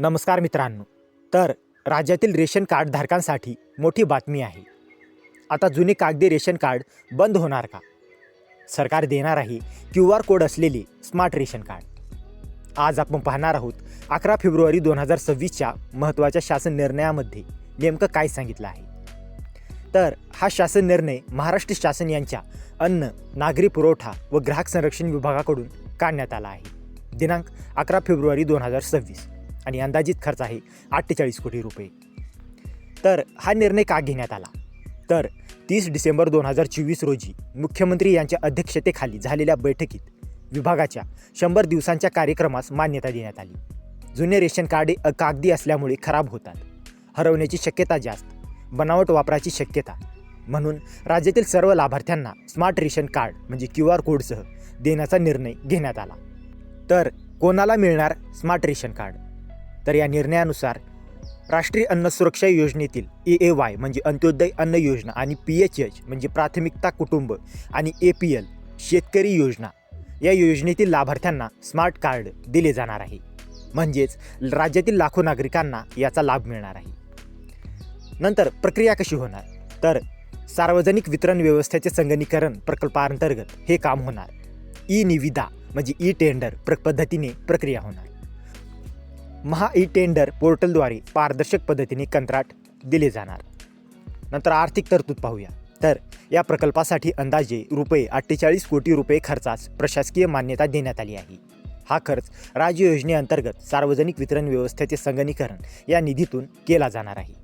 नमस्कार मित्रांनो. तर राज्यातील रेशन कार्ड धारकांसाठी मोठी बातमी आहे. आता जुने कागदी रेशन कार्ड बंद होणार का? सरकार देणार आहे क्यू आर कोड असलेले स्मार्ट रेशन कार्ड. आज आपण पाहणार आहोत अकरा फेब्रुवारी दोन हजार सव्वीसच्या महत्त्वाच्या शासन निर्णयामध्ये नेमकं काय सांगितलं आहे. तर हा शासन निर्णय महाराष्ट्र शासन यांच्या अन्न नागरी पुरवठा व ग्राहक संरक्षण विभागाकडून काढण्यात आला आहे. दिनांक अकरा फेब्रुवारी दोन हजार सव्वीस. आणि अंदाजित खर्च आहे अठ्ठेचाळीस कोटी रुपये. तर हा निर्णय का घेण्यात आला? तर तीस डिसेंबर दोन हजार चोवीस रोजी मुख्यमंत्री यांच्या अध्यक्षतेखाली झालेल्या बैठकीत विभागाच्या शंभर दिवसांच्या कार्यक्रमास मान्यता देण्यात आली. जुने रेशन कार्डे कागदी असल्यामुळे खराब होतात. हरवण्याची शक्यता जास्त बनावट वापराची शक्यता. म्हणून राज्यातील सर्व लाभार्थ्यांना स्मार्ट रेशन कार्ड म्हणजे क्यू आर कोडसह देण्याचा निर्णय घेण्यात आला. तर कोणाला मिळणार स्मार्ट रेशन कार्ड? तर या निर्णयानुसार राष्ट्रीय अन्न सुरक्षा योजनेतील ए ए वाय म्हणजे अंत्योदय अन्न योजना आणि पी एच एच म्हणजे प्राथमिकता कुटुंब आणि ए पी एल शेतकरी योजना या योजनेतील लाभार्थ्यांना स्मार्ट कार्ड दिले जाणार आहे. म्हणजेच राज्यातील लाखो नागरिकांना याचा लाभ मिळणार आहे. नंतर प्रक्रिया कशी होणार? तर सार्वजनिक वितरण व्यवस्थेचे संगणीकरण प्रकल्पांतर्गत हे काम होणार. ई निविदा म्हणजे ई टेंडर प्र पद्धतीने प्रक्रिया होणार. महा ई टेंडर पोर्टलद्वारे पारदर्शक पद्धतीने कंत्राट दिले जाणार. नंतर आर्थिक तरतूद पाहूया. तर या प्रकल्पासाठी अंदाजे रुपये अठ्ठेचाळीस कोटी रुपये खर्चास प्रशासकीय मान्यता देण्यात आली आहे. हा खर्च राज्य योजनेअंतर्गत सार्वजनिक वितरण व्यवस्थेचे संगणीकरण या निधीतून केला जाणार आहे.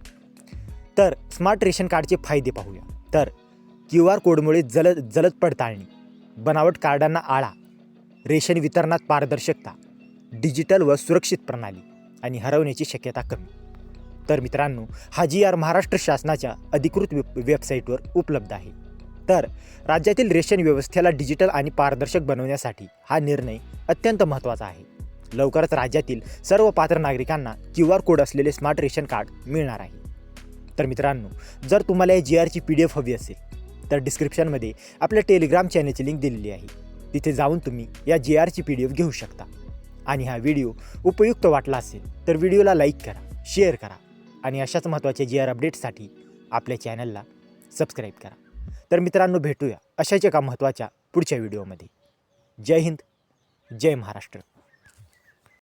तर स्मार्ट रेशन कार्डचे फायदे पाहूया. तर क्यू आर कोडमुळे जलद जलद पडताळणी बनावट कार्डांना आळा रेशन वितरणात पारदर्शकता डिजिटल व सुरक्षित प्रणाली आणि हरवण्याची शक्यता कमी. तर मित्रांनो हा जी आर महाराष्ट्र शासनाच्या अधिकृत वेब वेबसाईटवर उपलब्ध आहे. तर राज्यातील रेशन व्यवस्थेला डिजिटल आणि पारदर्शक बनवण्यासाठी हा निर्णय अत्यंत महत्त्वाचा आहे. लवकरच राज्यातील सर्व पात्र नागरिकांना क्यू आर कोड असलेले स्मार्ट रेशन कार्ड मिळणार आहे. तर मित्रांनो जर तुम्हाला या जी आरची पी डी एफ हवी असेल तर डिस्क्रिप्शनमध्ये आपल्या टेलिग्राम चॅनलची लिंक दिलेली आहे. तिथे जाऊन तुम्ही या जी आरची पी डी एफ घेऊ शकता. आणि हा व्हिडिओ उपयुक्त वाटला असेल तर व्हिडिओला लाईक करा शेअर करा आणि अशाच महत्त्वाच्या जी आर अपडेट्ससाठी आपल्या चॅनलला सबस्क्राईब करा. तर मित्रांनो भेटूया अशाच एका महत्त्वाच्या पुढच्या व्हिडिओमध्ये. जय हिंद जय महाराष्ट्र.